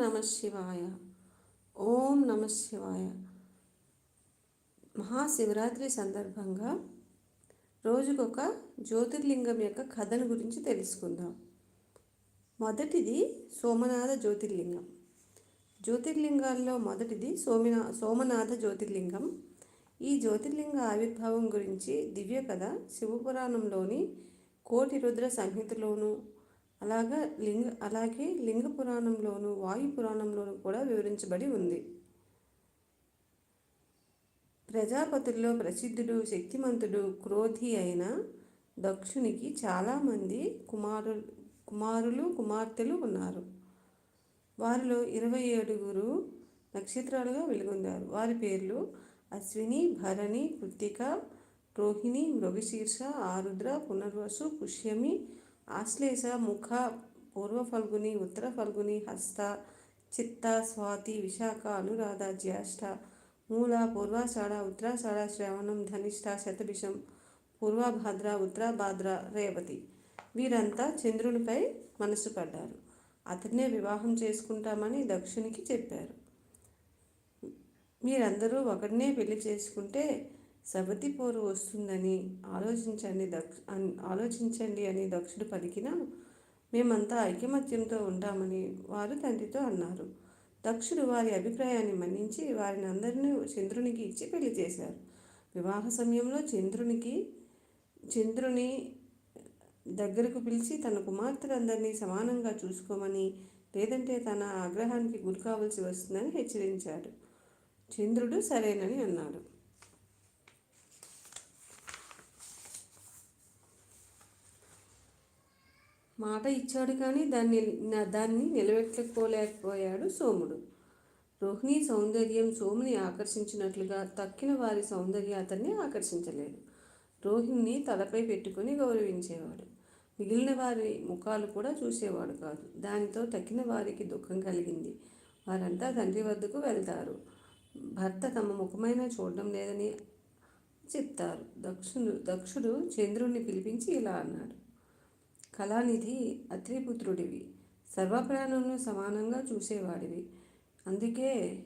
నమ శివాయ ఓం నమ శివాయ మహాశివరాత్రి సందర్భంగా రోజుకొక జ్యోతిర్లింగం యొక్క కథను గురించి తెలుసుకుందాం. మొదటిది సోమనాథ జ్యోతిర్లింగం. జ్యోతిర్లింగాల్లో మొదటిది సోమినా సోమనాథ జ్యోతిర్లింగం. ఈ జ్యోతిర్లింగ ఆవిర్భావం గురించి దివ్య కథ శివపురాణంలోని కోటి రుద్ర సంహితలోను అలాగా లింగ అలాగే లింగ పురాణంలోను వాయు పురాణంలోను కూడా వివరించబడి ఉంది. ప్రజాపతుల్లో ప్రసిద్ధుడు శక్తిమంతుడు క్రోధి అయిన దక్షునికి చాలామంది కుమారు కుమారులు కుమార్తెలు ఉన్నారు. వారిలో ఇరవై ఏడుగురు నక్షత్రాలుగా వెలుగొందారు. వారి పేర్లు అశ్విని భరణి కృత్తిక రోహిణి మృగశీర్ష ఆరుద్ర పునర్వసు పుష్యమి ఆశ్లేష ముఖ పూర్వ ఫల్గుని ఉత్తర ఫల్గుని హస్త చిత్త స్వాతి విశాఖ అనురాధ జ్యేష్ఠ మూల పూర్వాషాఢ ఉత్తరాషాఢ శ్రవణం ధనిష్ట శతభిషం పూర్వభాద్ర ఉత్తరాభాద్ర రేవతి. వీరంతా చంద్రునిపై మనసు పడ్డారు. అతన్నే వివాహం చేసుకుంటామని దక్షునికి చెప్పారు. మీరందరూ ఒకడినే పెళ్ళి చేసుకుంటే సబతి పోరు వస్తుందని ఆలోచించండి దక్ష ఆలోచించండి అని దక్షుడు పలికిన మేమంతా ఐకమత్యంతో ఉంటామని వారు తండ్రితో అన్నారు. దక్షుడు వారి అభిప్రాయాన్ని మన్నించి వారిని అందరినీ చంద్రునికి ఇచ్చి పెళ్ళి చేశారు. వివాహ సమయంలో చంద్రునికి చంద్రుని దగ్గరకు పిలిచి తన కుమార్తెలందరినీ సమానంగా చూసుకోమని లేదంటే తన ఆగ్రహానికి గురి కావలసి వస్తుందని హెచ్చరించాడు. చంద్రుడు సరేనని అన్నాడు. మాట ఇచ్చాడు కానీ దాన్ని దాన్ని నిలబెట్టకపోలేకపోయాడు సోముడు. రోహిణి సౌందర్యం సోముని ఆకర్షించినట్లుగా తక్కిన వారి సౌందర్య అతన్ని ఆకర్షించలేదు. రోహిణిని తలపై పెట్టుకుని గౌరవించేవాడు. మిగిలిన వారి ముఖాలు కూడా చూసేవాడు కాదు. దానితో తక్కిన వారికి దుఃఖం కలిగింది. వారంతా తండ్రి వద్దకు వెళ్తారు. భర్త తమ ముఖమైన చూడడం లేదని చెప్తారు. దక్షుడు దక్షుడు చంద్రుణ్ణి పిలిపించి ఇలా అన్నాడు. కళానిధి అత్రిపుత్రుడివి. సర్వప్రాణులను సమానంగా చూసేవాడివి. అందుకే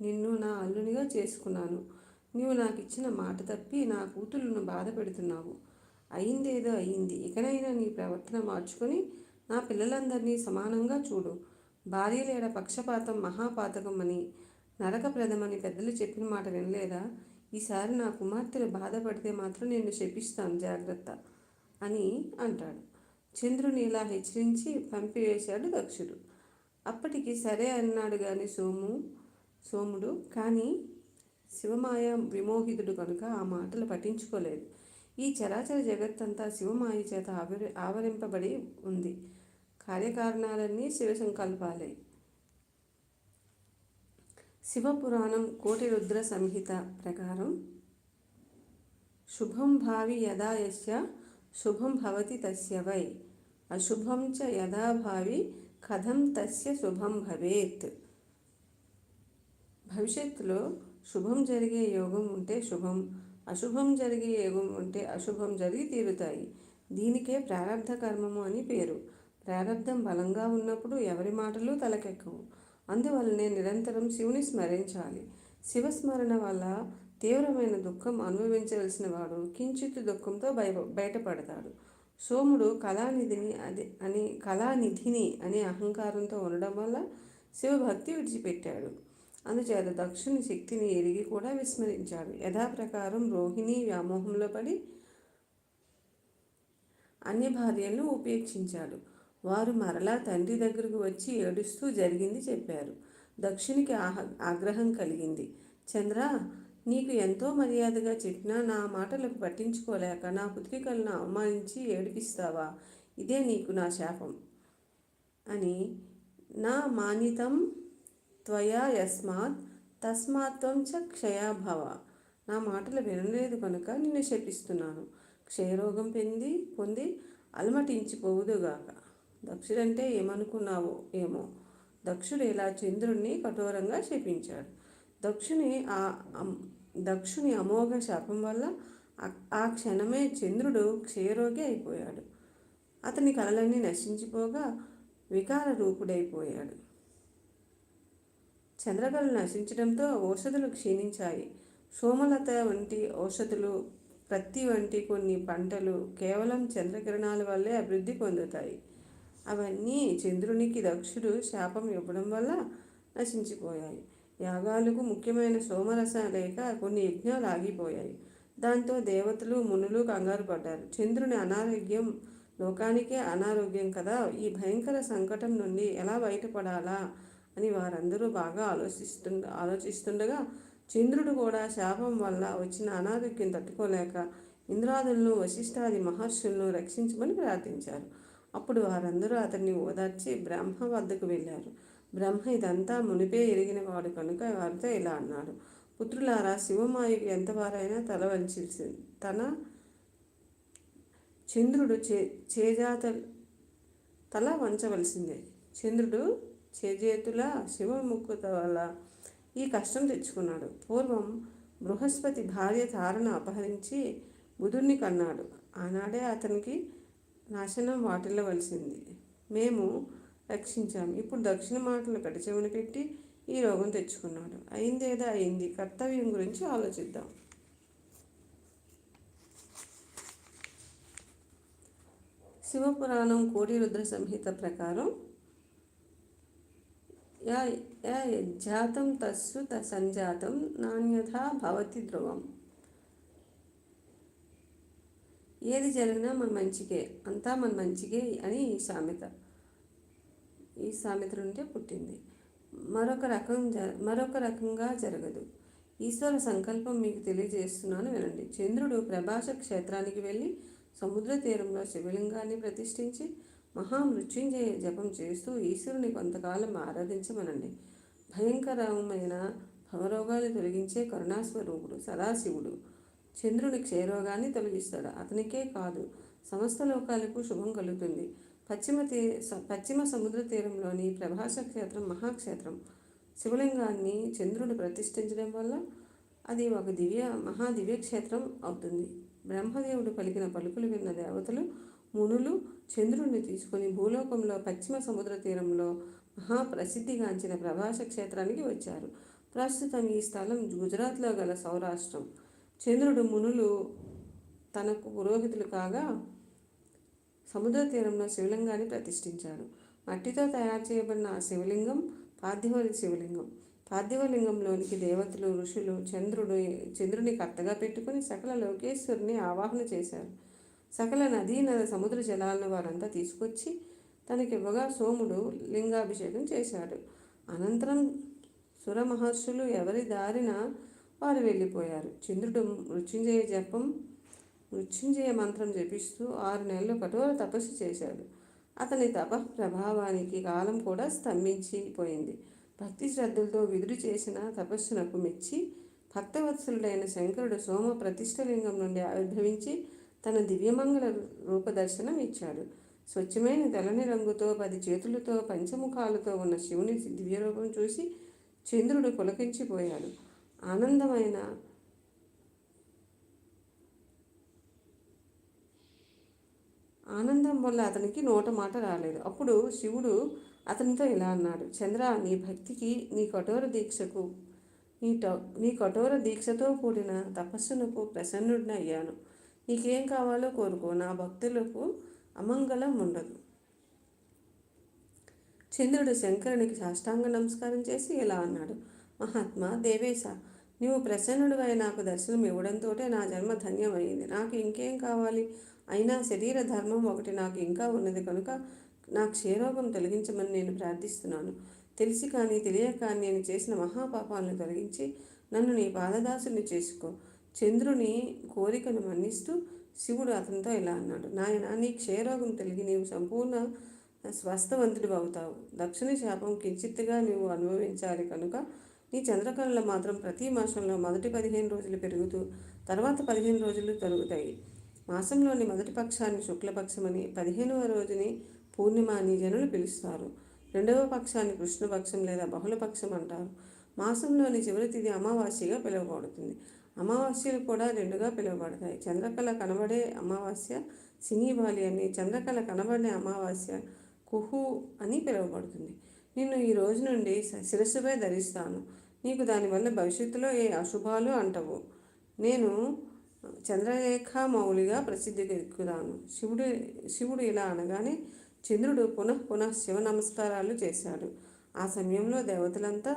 నిన్ను నా అల్లునిగా చేసుకున్నాను. నీవు నాకు ఇచ్చిన మాట తప్పి నా కూతుళ్ళను బాధ పెడుతున్నావు. అయిందేదో అయింది. ఇకనైనా నీ ప్రవర్తన మార్చుకొని నా పిల్లలందరినీ సమానంగా చూడు. భార్యలేడ పక్షపాతం మహాపాతకం అని నరకప్రదమని పెద్దలు చెప్పిన మాట వినలేదా? ఈసారి నా కుమార్తెలు బాధపడితే మాత్రం నేను శపిస్తాను జాగ్రత్త అని అంటాడు. చంద్రుని ఇలా హెచ్చరించి పంపివేశాడు దక్షుడు. అప్పటికి సరే అన్నాడు కానీ సోము సోముడు కానీ శివమాయ విమోహితుడు కనుక ఆ మాటలు పఠించుకోలేదు ఈ చరాచర జగత్తంతా శివమాయ చేత ఆవరి ఆవరింపబడి ఉంది. కార్యకారణాలన్నీ శివ సంకల్పాలే. శివపురాణం కోటి రుద్ర సంహిత ప్రకారం శుభం భావి యదాయస్య శుభం భవతి తస్య వై అశుభం చ యదా భావి కథం తస్య శుభం భవేత్ భవిష్యత్తులో శుభం జరిగే యోగం ఉంటే శుభం అశుభం జరిగే యోగం ఉంటే అశుభం జరిగి తీరుతాయి. దీనికే ప్రారంధ కర్మము అని పేరు. ప్రారంధం బలంగా ఉన్నప్పుడు ఎవరి మాటలు తలకెక్కవు. అందువల్లనే నిరంతరం శివుని స్మరించాలి. శివస్మరణ వల్ల తీవ్రమైన దుఃఖం అనుభవించవలసిన వాడు కించిత్ దుఃఖంతో భయ బయటపడతాడు. సోముడు కళానిధిని అది అని కళానిధిని అనే అహంకారంతో ఉండడం వల్ల శివభక్తి విడిచిపెట్టాడు. అందుచేత దక్షుని శక్తిని ఎరిగి కూడా విస్మరించాడు. యథాప్రకారం రోహిణి వ్యామోహంలో పడి అన్ని భార్యలను ఉపేక్షించాడు. వారు మరలా తండ్రి దగ్గరకు వచ్చి ఏడుస్తూ జరిగింది చెప్పారు. దక్షునికి ఆహ ఆగ్రహం కలిగింది. చంద్ర నీకు ఎంతో మర్యాదగా చెప్పినా నా మాటలకు పట్టించుకోలేక నా పుత్రికలను అవమానించి ఏడిపిస్తావా? ఇదే నీకు నా శాపం. అని నా మానితం త్వయా యస్మాత్ తస్మాత్వం చ క్షయాభవ నా మాటలు వినలేదు కనుక నిన్ను శపిస్తున్నాను. క్షయరోగం పొంది పొంది అలమటించిపోవుదుగాక. దక్షుడంటే ఏమనుకున్నావో ఏమో. దక్షుడు ఇలా చంద్రుణ్ణి కఠోరంగా శపించాడు. దక్షుని ఆ దక్షుని అమోఘ శాపం వల్ల ఆ క్షణమే చంద్రుడు క్షయరోగి అయిపోయాడు. అతని కళలన్నీ నశించిపోగా వికార రూపుడైపోయాడు. చంద్రకళ నశించడంతో ఔషధులు క్షీణించాయి. సోమలత వంటి ఔషధులు ప్రత్తి వంటి కొన్ని పంటలు కేవలం చంద్రకిరణాల వల్లే అభివృద్ధి పొందుతాయి. అవన్నీ చంద్రునికి దక్షుడు శాపం ఇవ్వడం వల్ల నశించిపోయాయి. యాగాలకు ముఖ్యమైన సోమరస లేక కొన్ని యజ్ఞాలు ఆగిపోయాయి. దాంతో దేవతలు మునులు కంగారు పడ్డారు. చంద్రుని అనారోగ్యం లోకానికే అనారోగ్యం కదా. ఈ భయంకర సంకటం నుండి ఎలా బయటపడాలా అని వారందరూ బాగా ఆలోచిస్తు ఆలోచిస్తుండగా చంద్రుడు కూడా శాపం వల్ల వచ్చిన అనారోగ్యం తట్టుకోలేక ఇంద్రాదులను వశిష్ఠాది మహర్షులను రక్షించమని ప్రార్థించారు. అప్పుడు వారందరూ అతన్ని ఓదార్చి బ్రహ్మ వద్దకు వెళ్ళారు. బ్రహ్మ ఇదంతా మునిపే ఎరిగిన వాడు కనుక వారితో ఇలా అన్నాడు. పుత్రులారా శివమాయకు ఎంతవారైనా తల వంచింది తన చంద్రుడు చే చేజాత తల వంచవలసిందే. చంద్రుడు చేజేతుల శివముక్కుత వల్ల ఈ కష్టం తెచ్చుకున్నాడు. పూర్వం బృహస్పతి భార్య తారను అపహరించి బుధుణ్ణి కన్నాడు. ఆనాడే అతనికి నాశనం వాటిల్లవలసింది. మేము రక్షించాం ఇప్పుడు దక్షిణ మాటలు పెడచెవిని పెట్టి ఈ రోగం తెచ్చుకున్నాడు అయిందేదో అయింది. కర్తవ్యం గురించి ఆలోచిద్దాం. శివపురాణం కోడి రుద్ర సంహిత ప్రకారం యా యా యజ్జాతం తస్సు త సంజాతం నాణ్యథా భవతి ధ్రువం. ఏది జరిగినా మన మంచికే అంతా మన మంచికే అని సామెత. ఈ సామెత నుండే పుట్టింది. మరొక రకం జ మరొక రకంగా జరగదు. ఈశ్వర సంకల్పం మీకు తెలియజేస్తున్నాను వినండి. చంద్రుడు ప్రభాష క్షేత్రానికి వెళ్ళి సముద్ర తీరంలో శివలింగాన్ని ప్రతిష్ఠించి మహామృత్యుంజయ జపం చేస్తూ ఈశ్వరుని కొంతకాలం ఆరాధించమనండి. భయంకరమైన భవరోగాలు తొలగించే కరుణాస్వరూపుడు సదాశివుడు. చంద్రుని క్షయరోగాన్ని తొలగిస్తాడు. అతనికే కాదు సమస్త లోకాలకు శుభం కలుగుతుంది. పశ్చిమ తీ పశ్చిమ సముద్ర తీరంలోని ప్రభాస క్షేత్రం మహాక్షేత్రం. శివలింగాన్ని చంద్రుడు ప్రతిష్ఠించడం వల్ల అది ఒక దివ్య మహాదివ్య క్షేత్రం అవుతుంది. బ్రహ్మదేవుడు పలికిన పలుకులు విన్న దేవతలు మునులు చంద్రుడిని తీసుకుని భూలోకంలో పశ్చిమ సముద్ర తీరంలో మహాప్రసిద్ధిగాంచిన ప్రభాస క్షేత్రానికి వచ్చారు. ప్రస్తుతం ఈ స్థలం గుజరాత్లో గల సౌరాష్ట్రం. చంద్రుడు మునులు తనకు పురోహితులు కాగా సముద్ర తీరంలో శివలింగాన్ని ప్రతిష్ఠించాడు మట్టితో తయారు చేయబడిన ఆ శివలింగం పార్థివలి శివలింగం. పార్థివలింగంలోనికి దేవతలు ఋషులు చంద్రుడు చంద్రుని కర్తగా పెట్టుకుని సకల లోకేశ్వరుని ఆవాహన చేశారు. సకల నదీ నద సముద్ర జలాలను వారంతా తీసుకొచ్చి తనకివ్వగా సోముడు లింగాభిషేకం చేశాడు. అనంతరం సుర మహర్షులు ఎవరి దారిన వారు వెళ్ళిపోయారు. చంద్రుడు మృత్యుంజయ జపం మృత్యుంజయ మంత్రం జపిస్తూ ఆరు నెలలు కఠోర తపస్సు చేశాడు. అతని తప ప్రభావానికి కాలం కూడా స్తంభించిపోయింది. భక్తి శ్రద్ధలతో విదురు చేసిన తపస్సునకు మెచ్చి భక్తవత్సలుడైన శంకరుడు సోమ ప్రతిష్టలింగం నుండి ఆవిర్భవించి తన దివ్యమంగళ రూపదర్శనం ఇచ్చాడు. స్వచ్ఛమైన తెల్లని రంగుతో పది చేతులతో పంచముఖాలతో ఉన్న శివుని దివ్యరూపం చూసి చంద్రుడు పులకించిపోయాడు. ఆనందమైన ఆనందం వల్ల అతనికి నోట మాట రాలేదు. అప్పుడు శివుడు అతనితో ఇలా అన్నాడు చంద్ర నీ భక్తికి నీ కఠోర దీక్షకు నీ నీ కఠోర దీక్షతో కూడిన తపస్సునకు ప్రసన్నుడిని అయ్యాను నీకేం కావాలో కోరుకో నా భక్తులకు అమంగళం ఉండదు. చంద్రుడు శంకరునికి సాష్టాంగ నమస్కారం చేసి ఇలా అన్నాడు మహాత్మా దేవేశ నీవు ప్రసన్నుడివై నాకు దర్శనం ఇవ్వడంతో నా జన్మ ధన్యమైంది. నాకు ఇంకేం కావాలి? అయినా శరీర ధర్మం ఒకటి నాకు ఇంకా ఉన్నది కనుక నా క్షయరోగం తొలగించమని నేను ప్రార్థిస్తున్నాను. తెలిసి కానీ తెలియక కానీ నేను చేసిన మహాపాపాలను తొలగించి నన్ను నీ పాదదాసుని చేసుకో. చంద్రుని కోరికను మన్నిస్తూ శివుడు అతనితో ఇలా అన్నాడు. నాయన నీ క్షయరోగం తొలగి నీవు సంపూర్ణ స్వస్థవంతుడు అవుతావు. దక్షిణ శాపం కించిత్తుగా నీవు అనుభవించాలి కనుక నీ చంద్రకళలు మాత్రం ప్రతి మాసంలో మొదటి పదిహేను రోజులు పెరుగుతూ తర్వాత పదిహేను రోజులు తరుగుతాయి మాసంలోని మొదటి పక్షాన్ని శుక్లపక్షమని పదిహేనవ రోజుని పూర్ణిమ అని జనులు పిలుస్తారు. రెండవ పక్షాన్ని కృష్ణపక్షం లేదా బహుళపక్షం అంటారు. మాసంలోని చివరి తిథి అమావాస్యగా పిలువబడుతుంది. అమావాస్యలు కూడా రెండుగా పిలువబడతాయి. చంద్రకళ కనబడే అమావాస్య సినీబాలి అని చంద్రకళ కనబడే అమావాస్య కుహు అని పిలువబడుతుంది. నిన్ను ఈ రోజు నుండి శిరస్సుపై ధరిస్తాను. నీకు దానివల్ల భవిష్యత్తులో ఏ అశుభాలు అంటవు. నేను చంద్రరేఖామౌళిగా ప్రసిద్ధికి ఎక్కుదాను శివుడు శివుడు ఇలా అనగానే చంద్రుడు పునః పునః శివ నమస్కారాలు చేశాడు. ఆ సమయంలో దేవతలంతా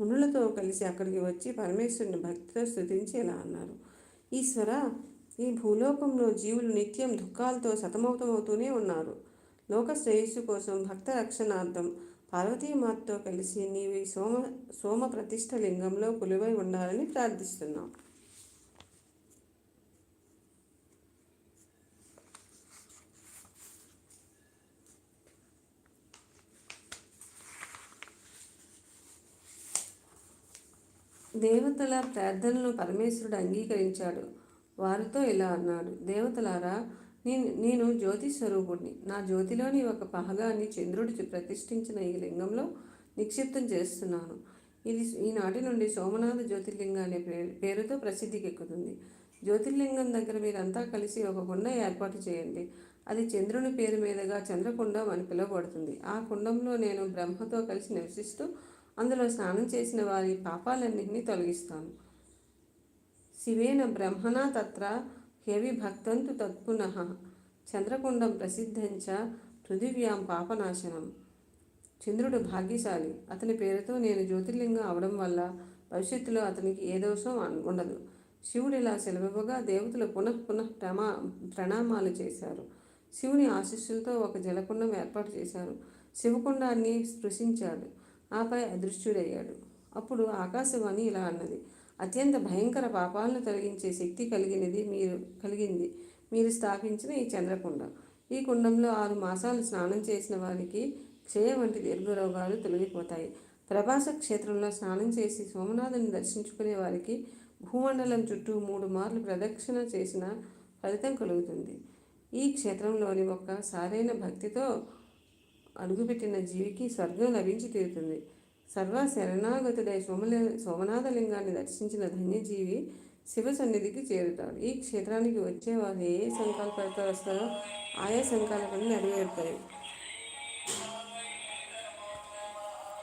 మునులతో కలిసి అక్కడికి వచ్చి పరమేశ్వరుని భక్తితో స్థుతించి ఇలా అన్నారు. ఈశ్వర ఈ భూలోకంలో జీవులు నిత్యం దుఃఖాలతో సతమౌతమవుతూనే ఉన్నారు. లోక శ్రేయస్సు కోసం భక్త రక్షణార్థం పార్వతీమాతతో కలిసి నీవి సోమ సోమ ప్రతిష్ట లింగంలో కొలువై ఉండాలని ప్రార్థిస్తున్నాం. దేవతల ప్రార్థనలను పరమేశ్వరుడు అంగీకరించాడు. వారితో ఇలా అన్నాడు దేవతలారా నేను నేను జ్యోతి స్వరూపుడిని నా జ్యోతిలోని ఒక పహగాన్ని చంద్రుడి ప్రతిష్ఠించిన ఈ లింగంలో నిక్షిప్తం చేస్తున్నాను. ఇది ఈనాటి నుండి సోమనాథ జ్యోతిర్లింగ అనే పేరుతో ప్రసిద్ధికెక్కుతుంది. జ్యోతిర్లింగం దగ్గర మీరంతా కలిసి ఒక కుండ ఏర్పాటు చేయండి. అది చంద్రుని పేరు మీదుగా చంద్రకుండం అని పిలువబడుతుంది. ఆ కుండంలో నేను బ్రహ్మతో కలిసి నివసిస్తూ అందులో స్నానం చేసిన వారి పాపాలన్నింటినీ తొలగిస్తాను. శివేన బ్రహ్మణ తత్ర హ్యవి భక్తంతు తత్పునః. చంద్రకుండం ప్రసిద్ధంచ పృథివ్యాం పాపనాశనం. చంద్రుడు భాగ్యశాలి. అతని పేరుతో నేను జ్యోతిర్లింగం అవడం వల్ల భవిష్యత్తులో అతనికి ఏ దోషం ఉండదు. శివుడు ఇలా సెలవుగా దేవతలు పునః పునః ప్రమా ప్రణామాలు చేశారు. శివుని ఆశీస్సులతో ఒక జలకుండం ఏర్పాటు చేశారు. శివకుండాన్ని స్పృశించాడు. ఆపై అదృశ్యుడయ్యాడు. అప్పుడు ఆకాశవాణి ఇలా అన్నది అత్యంత భయంకర పాపాలను తొలగించే శక్తి కలిగినది మీరు కలిగింది మీరు స్థాపించిన ఈ చంద్రకుండ. ఈ కుండంలో ఆరు మాసాలు స్నానం చేసిన వారికి క్షయ వంటి దీర్ఘరోగాలు తొలగిపోతాయి. ప్రభాస క్షేత్రంలో స్నానం చేసి సోమనాథుని దర్శించుకునే వారికి భూమండలం చుట్టూ మూడు మార్లు ప్రదక్షిణ చేసిన ఫలితం కలుగుతుంది. ఈ క్షేత్రంలోని ఒక సారైన భక్తితో అడుగుపెట్టిన జీవికి స్వర్గం లభించి తీరుతుంది. సర్వ శరణాగతుడై సోమలి సోమనాథలింగాన్ని దర్శించిన ధన్యజీవి శివ సన్నిధికి చేరుతాడు. ఈ క్షేత్రానికి వచ్చే వాళ్ళు ఏ సంకల్పాలతో వస్తారో ఆయా సంకల్పాలను నెరవేరుతాయి.